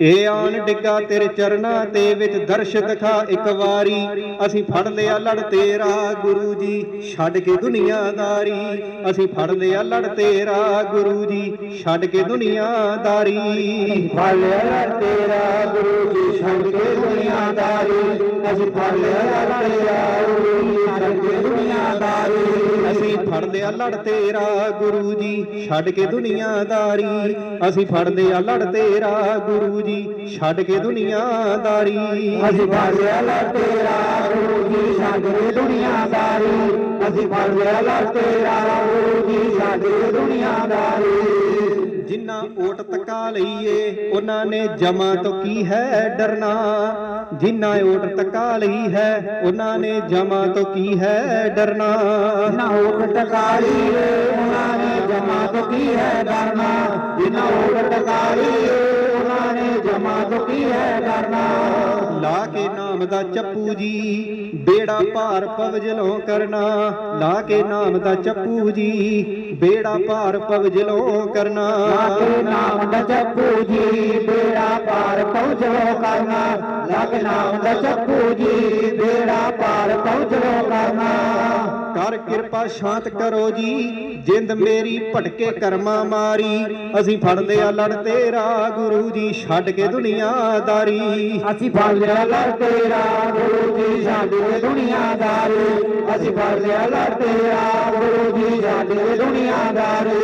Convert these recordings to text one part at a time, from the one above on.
ਇਹ ਆਣ ਡਿੱਗਾ ਤੇਰੇ ਚਰਨਾਂ ਤੇ ਵਿੱਚ ਦਰਸ਼ ਦਿਖਾ ਇੱਕ ਵਾਰੀ। ਅਸੀਂ ਫੜ ਲਿਆ ਲੜ ਤੇਰਾ ਗੁਰੂ ਜੀ, ਛੱਡ ਕੇ ਦੁਨੀਆਦਾਰੀ। ਅਸੀਂ ਫੜ ਲਿਆ ਲੜ ਤੇਰਾ ਗੁਰੂ ਜੀ, ਛੱਡ ਕੇ ਦੁਨੀਆਦਾਰੀ। ਫੜ ਲਿਆ ਲੜ ਤੇਰਾ ਗੁਰੂ ਜੀ, ਛੱਡ ਕੇ ਦੁਨੀਆਦਾਰੀ। ਅਸੀਂ ਫੜ ਲਿਆ ਲੜ ਤੇਰਾ ਗੁਰੂ ਜੀ ਅਸੀਂ ਫੜ ਲਿਆ ਲੜ ਤੇਰਾ ਗੁਰੂ ਜੀ, ਛੱਡ ਕੇ ਦੁਨੀਆਦਾਰੀ। ਅਸੀਂ ਫੜ ਲਿਆ ਲੜ ਤੇਰਾ ਗੁਰੂ ਜੀ, ਛੱਡ ਕੇ ਦੁਨੀਆਦਾਰੀ। ਅਸੀਂ ਫੜ ਲਿਆ ਲੜ ਤੇਰਾ ਗੁਰੂ ਜੀ, ਛੱਡ ਕੇ ਦੁਨੀਆਦਾਰੀ। ਅਸੀਂ ਫੜ ਲਿਆ ਲੜ ਤੇਰਾ ਗੁਰੂ ਜੀ, ਛੱਡ ਕੇ ਦੁਨੀਆਦਾਰੀ। ਜਿਨ੍ਹਾਂ ਓਟ ਤਕਾ ਲਈਏ, ਉਹਨਾਂ ਨੇ ਜਮਾ ਤੋਂ ਕੀ ਹੈ ਡਰਨਾ? ਜਿਨ੍ਹਾਂ ਓਟ ਤਕਾ ਲਈ ਹੈ, ਉਹਨਾਂ ਨੇ ਜਮਾ ਤੋਂ ਕੀ ਹੈ ਡਰਨਾ? ਜਿਨ੍ਹਾਂ ਹੋਕ ਟਕਾਰੀ ਉਹਨਾਂ ਨੇ ਜਮਾ ਤੋਂ ਕੀ ਹੈ ਡਰਨਾ? ਜਿਨ੍ਹਾਂ ਹੋਕ ਟਕਾਰੀ ਉਹਨਾਂ ਨੇ ਜਮਾ ਤੋਂ ਕੀ ਹੈ ਡਰਨਾ ਲਾ ਕੇ ਨਾਮ ਦਾ ਚੱਪੂ ਜੀ ਬੇੜਾ ਭਾਰ ਪਵਜਲੋਂ ਕਰਨਾ। ਲਾ ਕੇ ਨਾਮ ਦਾ ਚੱਪੂ ਜੀ ਬੇੜਾ ਭਾਰ ਪਵਜਲੋਂ ਕਰਨਾ। ਲਾਗੇ ਨਾਮ ਦਾ ਜਪੂ ਜੀ ਬੇੜਾ ਪਾਰ ਪਹੁੰਚੋ ਕਰਨਾ। ਲਾਗੇ ਨਾਮ ਦਾ ਜਪੂ ਜੀ ਕਿਰਪਾ ਸ਼ਾਂਤ ਕਰੋ ਜੀ ਜਿੰਦ ਮੇਰੀ ਭਟਕੇ ਕਰਮਾਂ ਮਾਰੀ। ਅਸੀਂ ਫੜ ਲਿਆ ਲੜ ਤੇਰਾ ਗੁਰੂ ਜੀ ਛੱਡ ਕੇ ਦੁਨੀਆਦਾਰੀ। ਅਸੀਂ ਫੜ ਲਿਆ ਲੜ ਤੇਰਾ ਗੁਰੂ ਜੀ ਸਾਡੇ ਦੁਨੀਆਦਾਰੀ। ਅਸੀਂ ਫੜ ਲਿਆ ਲੜ ਤੇਰਾ ਗੁਰੂ ਜੀ ਸਾਡੇ ਦੁਨੀਆਦਾਰੀ।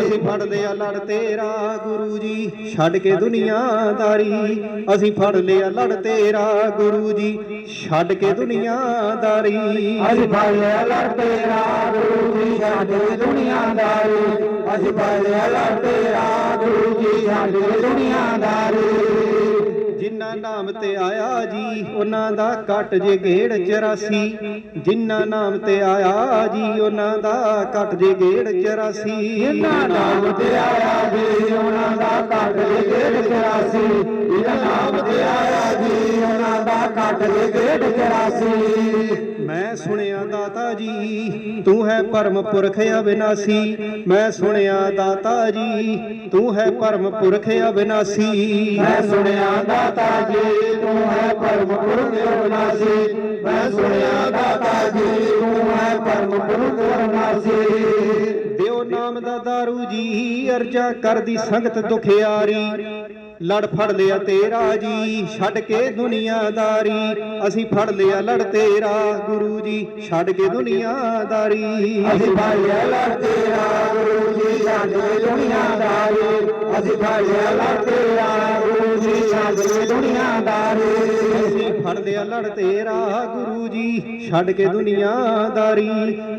ਅਸੀਂ ਫੜ ਲਿਆ ਲੜ ਤੇਰਾ ਗੁਰੂ ਜੀ ਛੱਡ ਕੇ ਦੁਨੀਆਦਾਰੀ। ਅਸੀਂ ਫੜ ਲਿਆ ਲੜ ਤੇਰਾ ਗੁਰੂ ਜੀ ਛੱਡ ਕੇ ਦੁਨੀਆਦਾਰੀ। ਅਸੀਂ ਫੜ ਲਿਆ ਲੜ ਤੇਰਾ ਜੀ ਸਾਡੇ ਦੁਨੀਆਦਾਰੀ ਅਸੀਂ ਫੜ ਲਿਆ ਲੜ ਗੁਰੂ ਜੀ ਸਾਡੇ ਦੁਨੀਆਦਾਰੀ ਜਿਨ੍ਹਾਂ ਨਾਮ ਤੇ ਆਇਆ ਜੀ, ਉਹਨਾਂ ਦਾ ਕੱਟ ਜੇ ਗੇੜ 84 ਜਿਨ੍ਹਾਂ ਨਾਮ ਤੇ ਆਇਆ ਜੀ, ਉਹਨਾਂ ਦਾ ਕੱਟ ਜੇ ਗੇੜ 84 ਜਿਨ੍ਹਾਂ ਨਾਮ ਤੇ ਆਇਆ ਜੀ, ਉਹਨਾਂ ਦਾ ਕੱਟ ਦੇ ਗੇੜ 84 ਜਿਨ੍ਹਾਂ ਨਾਮ ਤੇ ਆਇਆ ਉਹਨਾਂ ਦਾ ਕੱਟ ਦੇ ਗੇੜ 84 ਮੈਂ ਸੁਣਿਆ ਦਾਤਾ ਜੀ ਤੂੰ ਹੈ ਪਰਮ ਪੁਰਖ ਅਬਿਨਾਸੀ ਮੈਂ ਸੁਣਿਆ ਦਾਤਾ ਜੀ ਤੂੰ ਹੈ ਪਰਮ ਪੁਰਖ ਅਬਿਨਾਸੀ ਮੈਂ ਸੁਣਿਆ ਦਾਤਾ ਜੀ ਤੂੰ ਹੈ ਪਰਮ ਪੁਰਖ ਅਵਨਾਸੀ। ਮੈਂ ਸੁਣਿਆ ਦਾਤਾ ਜੀ ਤੂੰ ਹੈ ਪਰਮ ਪੁਰਖ ਅਵਨਾਸੀ। ਦਿਓ ਨਾਮ ਦਾ ਦਾਰੂ ਜੀ ਅਰਜਾ ਕਰਦੀ ਸੰਗਤ ਦੁਖਿਆਰੀ। ਲੜ ਫੜ ਲਿਆ ਤੇਰਾ ਜੀ, ਛੱਡ ਕੇ ਦੁਨੀਆਦਾਰੀ। ਅਸੀਂ ਫੜ ਲਿਆ ਲੜ ਤੇਰਾ, ਗੁਰੂ ਜੀ, ਛੱਡ ਕੇ ਦੁਨੀਆਦਾਰੀ। ਅਸੀਂ ਭਾਲਿਆ ਲੜ ਤੇਰਾ, ਗੁਰੂ ਜੀ ਸਾਡੇ ਦੁਨੀਆਦਾਰੀ। ਅਸੀਂ ਭਾਲਿਆ ਲੜ ਤੇਰਾ, ਗੁਰੂ ਜੀ ਸਾਡੇ ਦੁਨੀਆਦਾਰੀ। ਲਿਆ ਲੜ ਤੇਰਾ ਗੁਰੂ ਜੀ ਛੱਡ ਕੇ ਦੁਨੀਆਦਾਰੀ।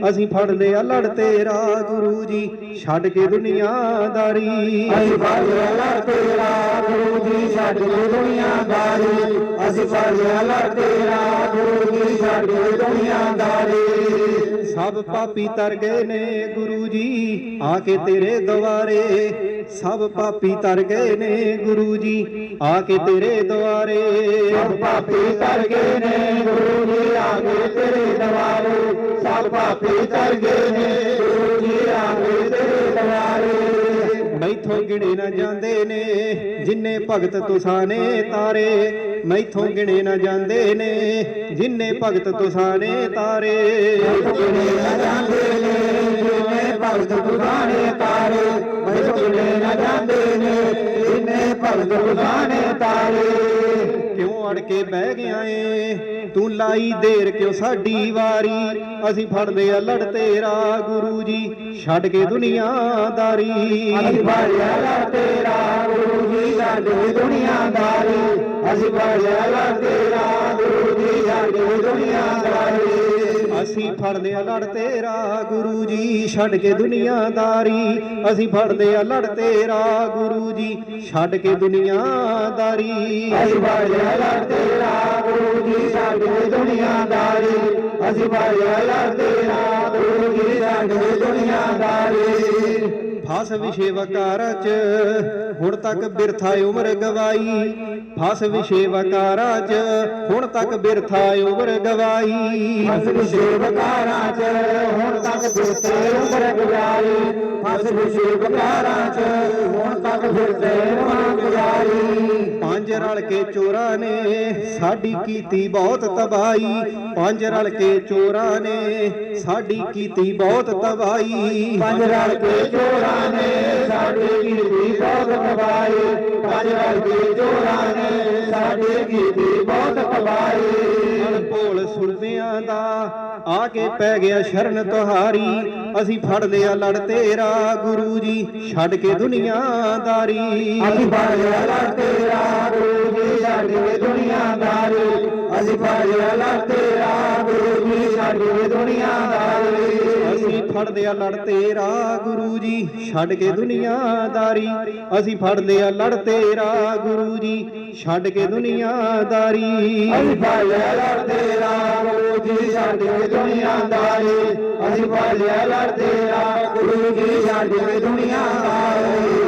ਅਸੀਂ ਫੜ ਲਿਆ ਲੜ ਤੇਰਾ ਗੁਰੂ ਜੀ ਛੱਡ ਕੇ ਦੁਨੀਆਦਾਰੀ। ਅਸੀਂ ਭਾਲਿਆ ਲੜ ਤੇਰਾ ਗੁਰੂ ਜੀ ਸਾਡੇ ਦੁਨੀਆਦਾਰੀ। ਅਸੀਂ ਭਾਲਿਆ ਲੜ ਤੇਰਾ ਗੁਰੂ ਜੀ ਸਾਡੇ ਦੁਨੀਆਦਾਰੀ। ਸਭ ਪਾਪੀ ਤਰ ਗਏ ਨੇ ਗੁਰੂ ਜੀ ਆ ਕੇ ਤੇਰੇ ਦੁਆਰੇ। ਸਭ ਪਾਪੀ ਤਰ ਗਏ ਨੇ ਗੁਰੂ ਜੀ ਆ ਕੇ ਤੇਰੇ ਦੁਆਰੇ ਸਭ ਪਾਪੀ ਤਰ ਗਏ ਨੇ ਗੁਰੂ ਜੀ ਆ ਗਏ ਤੇਰੇ ਦਵਾਰੇ। ਸਭ ਪਾਪੀ ਤਰ ਗਏ ਨੇ ਗੁਰੂ ਜੀ ਆ ਗਏ ਤੇਰੇ ਦਵਾਰੇ। ਮੈਥੋਂ ਗਿਣੇ ਨਾ ਜਾਂਦੇ ਨੇ ਜਿੰਨੇ ਭਗਤ ਤੁਸਾਨੇ ਤਾਰੇ। ਮੈਥੋਂ ਗਿਣੇ ਨਾ ਜਾਂਦੇ ਨੇ ਜਿੰਨੇ ਭਗਤ ਤੁਸਾਨੇ ਤਾਰੇ। ਕਿਨੇ ਨਾ ਜਾਂਦੇ ਨੇ ਜਿਨੇ ਭਗਤ ਤੁਸਾਨੇ ਤਾਰੇ। ਮੈਂ ਨਾ ਜਾਂਦੇ ਨੇ, ਜਿਨੇ ਭਗਤ ਤੁਸਾਨੇ ਤਾਰੇ। ਕਿਉਂ ਅੜ ਕੇ ਬਹਿ ਗਿਆ ਏ? ਤੂੰ ਲਾਈ ਦੇਰ ਕਿਉਂ ਸਾਡੀ ਵਾਰੀ? ਅਸੀਂ ਫੜ ਲਿਆ ਲੜ ਤੇਰਾ ਗੁਰੂ ਜੀ, ਛੱਡ ਕੇ ਦੁਨੀਆਦਾਰੀ। ਅਸੀਂ ਭਾਲਿਆ ਲੜ ਤੇਰਾ ਗੁਰੂ ਜੀ ਸਾਡੇ ਦੁਨੀਆਦਾਰੀ। ਅਸੀਂ ਭਾਲਿਆ ਲੜ ਤੇਰਾ ਗੁਰੂ ਜੀ ਸਾਡੇ ਦੁਨੀਆਦਾਰੀ। ਅਸੀਂ ਫੜ ਲਿਆ ਲੜ ਤੇਰਾ, ਗੁਰੂ ਜੀ ਛੱਡ ਕੇ ਦੁਨੀਆਦਾਰੀ। ਅਸੀਂ ਫੜ ਲਿਆ ਲੜ ਤੇਰਾ, ਗੁਰੂ ਜੀ ਛੱਡ ਕੇ ਦੁਨੀਆਦਾਰੀ। ਅਸੀਂ ਭਾਲਿਆ ਲੜ ਤੇਰਾ, ਗੁਰੂ ਜੀ ਸਾਡੇ ਦੁਨੀਆਦਾਰੀ। ਅਸੀਂ ਭਾਲਿਆ ਲੜ ਤੇਰਾ, ਗੁਰੂ ਜੀ ਸਾਡੇ ਦੁਨੀਆਦਾਰੀ। ਫਸ ਵਿਸ਼ੇ ਵਕਾਰਾਂ ਚ, ਹੁਣ ਤੱਕ ਬਿਰਥਾ ਉਮਰ ਗਵਾਈ। ਫਸ ਵਿਸ਼ੇ ਵਕਾਰਾਂ ਚ, ਹੁਣ ਤੱਕ ਬਿਰਥਾ ਉਮਰ ਗਵਾਈ। ਫਸ ਵਿਸ਼ੇਵਕਾਰਾਂ ਚ, ਹੁਣ ਤੱਕ ਫਿਰਤੇ ਉਮਰ ਗੁਜ਼ਾਰੀ ਫਸ ਵਿਸ਼ੇਵਕਾਰਾਂ ਚ ਹੁਣ ਤੱਕ ਫਿਰਤੇ ਉਮਰ ਗੁਜ਼ਾਰੀ ਪੰਜ ਰਲ ਕੇ ਚੋਰਾਂ ਨੇ ਸਾਡੀ ਕੀਤੀ ਬਹੁਤ ਤਬਾਈ ਪੰਜ ਰਲ ਕੇ ਚੋਰਾਂ ਨੇ ਸਾਡੀ ਕੀਤੀ ਬਹੁਤ ਤਬਾਈ ਪੰਜ ਰਲ ਕੇ ਚੋਰਾਂ ਨੇ ਸਾਡੀ ਕੀਤੀ ਬਹੁਤ ਤਬਾਈ ਪੰਜ ਰਲ ਕੇ ਚੋਰਾਂ ਨੇ ਸਾਡੀ ਕੀਤੀ ਬਹੁਤ ਆ ਕੇ ਪੈ ਗਿਆ ਸ਼ਰਨ ਤੁਹਾਰੀ। ਅਸੀਂ ਫੜ ਲਿਆ ਲੜ ਤੇਰਾ ਗੁਰੂ ਜੀ, ਛੱਡ ਕੇ ਦੁਨੀਆਦਾਰੀ। ਅਸੀਂ ਫੜ ਲਿਆ ਲੜ ਤੇਰਾ ਗੁਰੂ ਜੀ, ਛੱਡ ਕੇ ਦੁਨੀਆਦਾਰੀ। ਅਸੀਂ ਫੜ ਲਿਆ ਲੜ ਤੇਰਾ ਗੁਰੂ ਜੀ, ਛੱਡ ਕੇ ਦੁਨੀਆਦਾਰੀ। ਫੜ ਲਿਆ ਲੜ ਤੇਰਾ ਗੁਰੂ ਜੀ, ਛੱਡ ਕੇ ਦੁਨੀਆਦਾਰੀ। ਅਸੀਂ ਫੜ ਲਿਆ ਲੜ ਤੇਰਾ ਗੁਰੂ ਜੀ, ਛੱਡ ਕੇ ਦੁਨੀਆਦਾਰੀ। ਅਸੀਂ ਫੜ ਲਿਆ ਲੜ ਤੇਰਾ ਗੁਰੂ ਜੀ, ਛੱਡ ਕੇ ਦੁਨੀਆਦਾਰੀ। ਅਸੀਂ ਫੜ ਲਿਆ ਲੜ ਤੇਰਾ ਗੁਰੂ ਜੀ, ਛੱਡ ਕੇ ਦੁਨੀਆਦਾਰੀ।